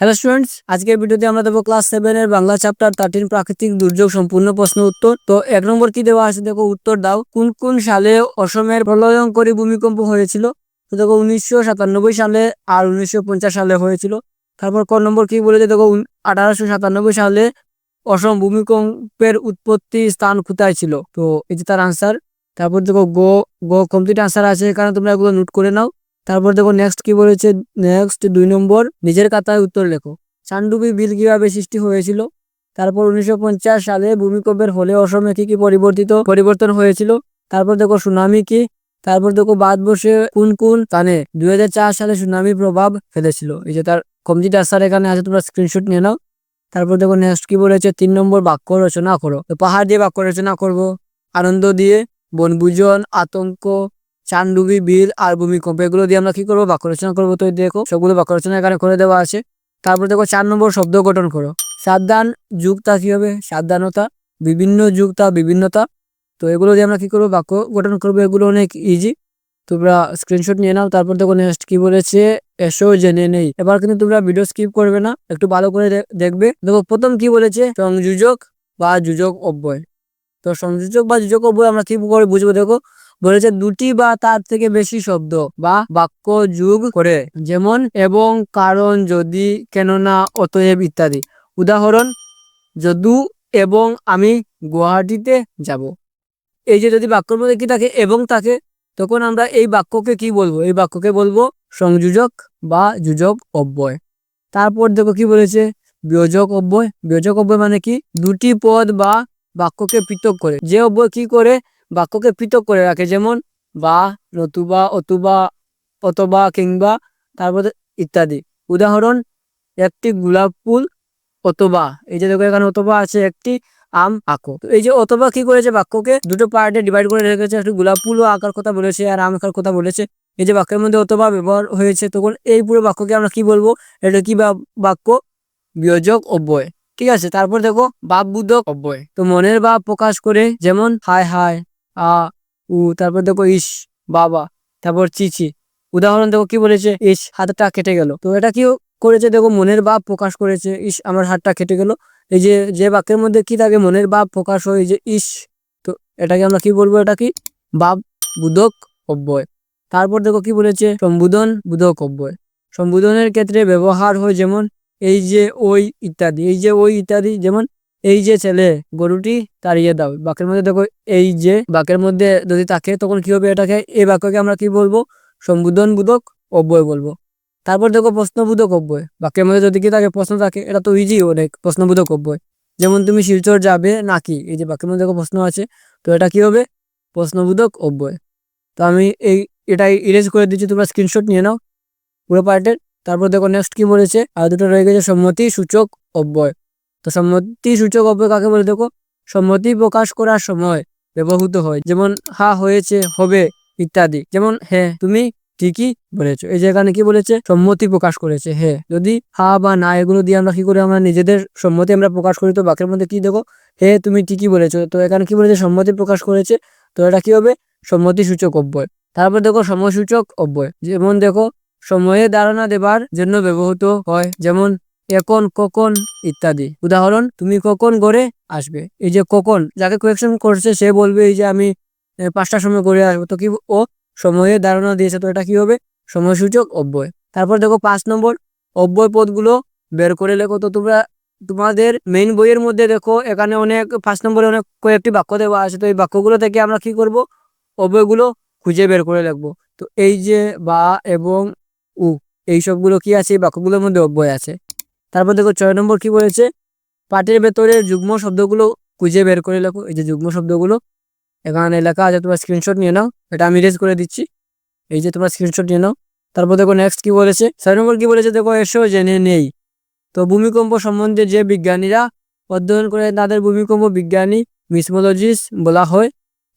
Hello students আজকের ভিডিওতে আমরা দেবো ক্লাস সেভেন এর বাংলা চ্যাপ্টার থার্টিন প্রাকৃতিক দুর্যোগ সম্পূর্ণ প্রশ্ন উত্তর। তো এক নম্বর কি দেওয়া আছে? দেখো উত্তর দাও। কোন কোন সালে অসমের প্রলয়ঙ্করী ভূমিকম্প হয়েছিল? তো দেখো উনিশশো সাতানব্বই সালে আর উনিশশো পঞ্চাশ সালে হয়েছিল। তারপর ক নম্বর কি বলেছে? দেখো আঠারোশো সাতানব্বই সালে অসম ভূমিকম্পের উৎপত্তি স্থান কোথায় ছিল? তো এই যে তার আনসার তারপর দেখো গো গো কমপ্লিট আনসার আছে। এখানে তোমরা এগুলো নোট করে নাও। তারপর দেখো নেক্সট কি বলেছে নেক্সট দুই নম্বর, নিজের কাতায় উত্তর লেখো। চান্ডুবি বিল কীভাবে সৃষ্টি হয়েছিল? তারপর উনিশশো পঞ্চাশ সালে ভূমিকম্পের ফলে অসমে কি কি পরিবর্তিত, পরিবর্তন হয়েছিল? তারপর দেখো সুনামি কি? তারপর দেখো বাদ বসে কোন কোন স্থানে দুই সালে সুনামি প্রভাব ফেলেছিল। এই যে তার কমপ্লিট আসার এখানে আছে, তোমরা স্ক্রিনশট নিয়ে নাও। তারপর দেখো নেক্সট কি বলেছে তিন নম্বর বাক্য রচনা করো। পাহাড় দিয়ে বাক্য রচনা করব। আনন্দ দিয়ে, বনভোজন, আতঙ্ক চান্ডুবি বিল আর ভূমিকম্প এগুলো দিয়ে আমরা কি করব? বাক্য রচনা করব। তো দেখো, সবগুলো বাক্য রচনা এখানে করে দেওয়া আছে। তারপর দেখো চার নম্বর শব্দ গঠন করো। সাবধান, যুগতা কি হবে? সাবধানতা, বিভিন্ন যুগতা, বিভিন্নতা। তো এগুলো দিয়ে আমরা কি করব? বাক্য গঠন করব। এগুলো অনেক ইজি তোমরা স্ক্রিনশট নিয়ে নাও। তারপর দেখো নেক্সট কি বলেছে? এসো, জেনে নেই। এবার কিন্তু তোমরা ভিডিও স্কিপ করবে না। একটু ভালো করে দেখবে। দেখো, প্রথম কি বলেছে? সংযোজক বা যোজক অব্যয়। তো সংযোজক বা যোজক অব্যয় আমরা কি করে বুঝব? দেখো বলেছে দুটি বা তার থেকে বেশি শব্দ বা বাক্য যোগ করে। যেমন, এবং, কারণ, যদি, কেননা, অতএব ইত্যাদি। উদাহরণ, যদু এবং আমি গুয়াহাটিতে যাব। এই যে যদি বাক্যর মধ্যে কি থাকে এবং থাকে, তখন আমরা এই বাক্যকে কি বলব? এই বাক্যকে বলব সংযোজক বা যোজক অব্যয়। তারপর দেখো কি বলেছে? বিয়োজক অব্যয়। বিয়োজক অব্যয় মানে কি? দুটি পদ বা বাক্যকে পৃথক করে। যে অব্যয় কি করে? বাক্যকে পৃথক করে রাখে, যেমন বা, নতুবা অতুবা অতবা কিংবা, তারপরে ইত্যাদি। উদাহরণ, একটি গোলাপ ফুল, অথবা। এই যে দেখো, এখানে অতবা আছে, একটি আম আঁকো তো এই যে অথবা কি করেছে বাক্যকে? দুটো পার্টে ডিভাইড করে রেখেছে। একটি গোলাপ ফুলও আঁকার কথা বলেছে, আর আম আঁকার কথা বলেছে। এই যে বাক্যের মধ্যে অথবা ব্যবহার হয়েছে, তখন এই পুরো বাক্যকে আমরা কি বলব? এটা কি বা- বাক্য? বিয়োজক অব্যয়। ঠিক আছে? তারপর দেখো বাপবোধক অব্যয়। তো মনের ভাব প্রকাশ করে, যেমন, হায় হায় আ, উ, তারপর দেখো ইস বাবা। তারপর চিচি। উদাহরণ দেখো কি বলেছে? ইস হাতটা কেটে গেল। তো এটা কি করেছে? দেখো মনের ভাব প্রকাশ করেছে। ইস আমার হাতটা কেটে গেল। এই যে যে বাক্যের মধ্যে কি থাকে? মনের ভাব প্রকাশ হয় যে ইস তো এটাকে আমরা কি বলব? এটা কি? ভাব, বুধক, অব্যয়। তারপর দেখো কি বলেছে? সম্বোধন, বুধক, অব্যয়। সম্বোধনের ক্ষেত্রে ব্যবহার হয় যেমন, এই যে, ওই, ইত্যাদি। এই যে, ওই, ইত্যাদি যেমন এই যে ছেলে, গরুটি তাড়িয়ে দাও। বাক্যের মধ্যে দেখো, এই যে বাক্যের মধ্যে যদি থাকে তখন কি হবে এটাকে? এই বাক্যকে আমরা কি বলব? সম্বোধন বোধক অব্যয় বলব। তারপর দেখো, প্রশ্নবোধক অব্যয়। বাক্যের মধ্যে যদি কি থাকে প্রশ্ন থাকে, এটা তো ইজি অনেক প্রশ্নবোধক অব্যয়। যেমন তুমি শিলচর যাবে নাকি? এই যে বাক্যের মধ্যে দেখো, প্রশ্ন আছে। তো এটা কি হবে? প্রশ্নবোধক অব্যয়। তো আমি এই এটা ইরেজ করে দিচ্ছি, তোমরা স্ক্রিনশট নিয়ে নাও পুরো পার্টের তারপর দেখো নেক্সট কি বলেছে? আর দুটো রয়ে গেছে, সম্মতি, সূচক, অব্যয়। তো সম্মতি সূচক অব্যয় কাকে বলে দেখো? সম্মতি প্রকাশ করার সময় ব্যবহৃত হয়, যেমন হা হয়েছে, হবে, ইত্যাদি। যেমন হ্যাঁ তুমি ঠিকই বলেছ। এই যে এখানে কি বলেছে? সম্মতি প্রকাশ করেছে হ্যাঁ যদি হা বা না, এগুলো দিয়ে আমরা কি করি? আমরা নিজেদের সম্মতি আমরা প্রকাশ করি। তো বাক্যের মধ্যে কি দেখো? হে, তুমি ঠিকই বলেছ। তো এখানে কি বলেছে? সম্মতি প্রকাশ করেছে। তো এটা কি হবে? সম্মতি সূচক অব্যয়। তারপর দেখো সময়সূচক অব্যয়। যেমন দেখো, সময়ে ধারণা দেবার জন্য ব্যবহৃত হয়। যেমন এখন কখন ইত্যাদি। উদাহরণ, তুমি কখন গড়ে আসবে? এই যে কখন, যাকে কোয়েকশন করছে, সে বলবে এই যে আমি পাঁচটার সময় করে আসব। তো কি, ও সময়ে ধারণা দিয়েছে, তো এটা কি হবে? সময়সূচক অব্যয়। তারপর দেখো পাঁচ নম্বর, অব্যয় পদগুলো বের করে লেখো। তো তোমরা, তোমাদের মেইন বইয়ের মধ্যে দেখো, এখানে অনেক, পাঁচ নম্বরে অনেক কয়েকটি বাক্য দেওয়া আছে। তো এই বাক্যগুলো থেকে আমরা কি করব? অব্যয়গুলো খুঁজে বের করে লিখব। তো এই যে বা এবং উ, এই সবগুলো কি আছে? এই বাক্যগুলোর মধ্যে অব্যয় আছে। তারপর দেখো ছয় নম্বর কি বলেছে? পাঠের ভেতরে যুগ্ম শব্দগুলো খুঁজে বের করে লেখো। এই যে যুগ্ম শব্দগুলো, এখানে লেখা আছে, তোমার স্ক্রিনশট নিয়ে নাও। এটা আমি রেজ করে দিচ্ছি। এই যে তোমার স্ক্রিনশট নিয়ে নাও। তারপর দেখো নেক্সট কি বলেছে? ছয় নম্বর কি বলেছে? দেখো, এসো জেনে নেই। তো ভূমিকম্প সম্বন্ধে যে বিজ্ঞানীরা অধ্যয়ন করে, তাদের ভূমিকম্প বিজ্ঞানী মিসমোলজিস্ট বলা হয়।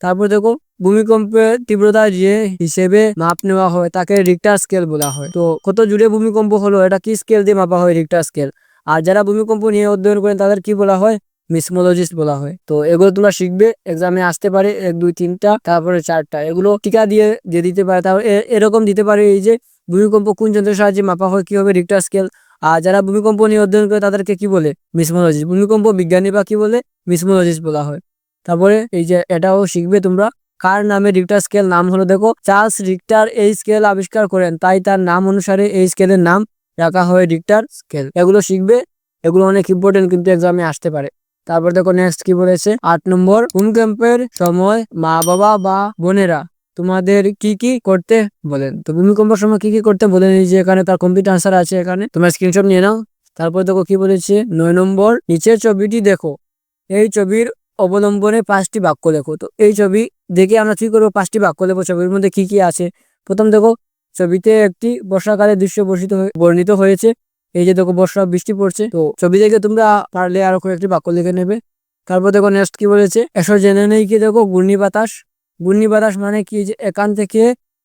তারপর দেখো ভূমিকম্পের তীব্রতা যে হিসেবে মাপ নেওয়া হয়, তাকে রিক্টার স্কেল বলা হয়। তো কত জুড়ে ভূমিকম্প হলো, এটা কি স্কেল দিয়ে মাপা হয় রিক্টার স্কেল আর যারা ভূমিকম্প নিয়ে অধ্যয়ন করেন, তাদের কি বলা হয়? মিসমোলজিস্ট বলা হয়। তো এগুলো তোমরা শিখবে এক্সামে আসতে পারে এক, দুই, তিনটা, তারপরে চারটা। এগুলো টিকা দিয়ে দিয়ে দিতে পারে তারপর এরকম দিতে পারে এই যে, ভূমিকম্প কোন যন্ত্রের সাহায্যে মাপা হয় কি হবে রিক্টার স্কেল আর যারা ভূমিকম্প নিয়ে অধ্যয়ন করে, তাদেরকে কি বলে? মিসমোলজিস্ট ভূমিকম্প বিজ্ঞানী বা কি বলে? মিসমোলজিস্ট বলা হয়। তারপরে এই যে, এটাও শিখবে তোমরা। কার নামে রিক্টার স্কেল নাম হলো? দেখো, চার্লস রিক্টার এই স্কেল আবিষ্কার করেন, তাই তার নাম অনুসারে এই স্কেলের নাম রাখা হয় রিক্টার স্কেল এগুলো শিখবে, এগুলো অনেক ইম্পর্টেন্ট কিন্তু এক্সামে আসতে পারে। তারপর দেখো নেক্সট কি বলেছে? আট নম্বর ভূমিকম্পের সময় মা বাবা বা বোনেরা তোমাদের কি কি করতে বলেন? তো ভূমিকম্পের সময় কি কি করতে বলেন? এই যে এখানে তার কম্পিউটার আনসার আছে এখানে। তোমরা স্ক্রিনশট নিয়ে নাও। তারপর দেখো কি বলেছে? নয় নম্বর, নিচের ছবিটি দেখো। এই ছবির অবলম্বনে পাঁচটি বাক্য লেখো। তো এই ছবি দেখে আমরা কি করব? পাঁচটি বাক্য লেখো। ছবির মধ্যে কি কি আছে? প্রথম দেখো, ছবিতে একটি বর্ষাকালের দৃশ্য বর্ষিত বর্ণিত হয়েছে। এই যে দেখো, বর্ষা, বৃষ্টি পড়ছে। তো ছবি দেখে তোমরা পারলে আরও কয়েকটি বাক্য লিখে নেবে। তারপর দেখো নেক্সট কি বলেছে? এসো জেনে নেই কি দেখো? ঘূর্ণি বাতাস। ঘূর্ণি বাতাস মানে কি? যে এখান থেকে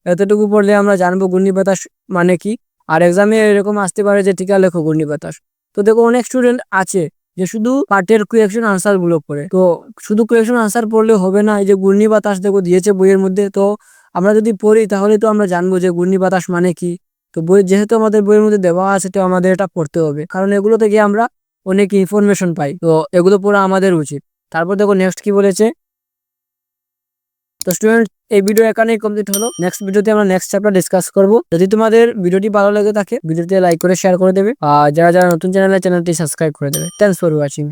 এতটুকু পড়লে আমরা জানব ঘূর্ণি বাতাস মানে কি। আর এক্সামে এরকম আসতে পারে যে টিকা লেখো ঘূর্ণি বাতাস। তো দেখো অনেক স্টুডেন্ট আছে। যে শুধু পার্টের কুয়েকশন আনসারগুলো পড়ে। তো শুধু কুয়েকশন আনসার পড়লে হবে না, এই যে ঘূর্ণি বাতাস দেখো দিয়েছে বইয়ের মধ্যে, তো আমরা যদি পড়ি তাহলে তো আমরা জানব যে ঘূর্ণি বাতাস মানে কি। তো বই যেহেতু আমাদের বইয়ের মধ্যে দেওয়া আছে, তো আমাদের এটা পড়তে হবে। কারণ এগুলো থেকে আমরা অনেক ইনফরমেশন পাই, তো এগুলো পড়া আমাদের উচিত। তারপর দেখো নেক্সট কি বলেছে? তো স্টুডেন্ট এই ভিডিও এখানেই কমপ্লিট হলো। নেক্সট ভিডিওতে আমরা নেক্সট চ্যাপ্টার ডিসকাস করব। যদি তোমাদের ভিডিওটি ভালো লেগে থাকে ভিডিওতে লাইক করে শেয়ার করে দেবে। আর যারা যারা নতুন চ্যানেল চ্যানেলটি সাবস্ক্রাইব করে দেবে। Thanks for watching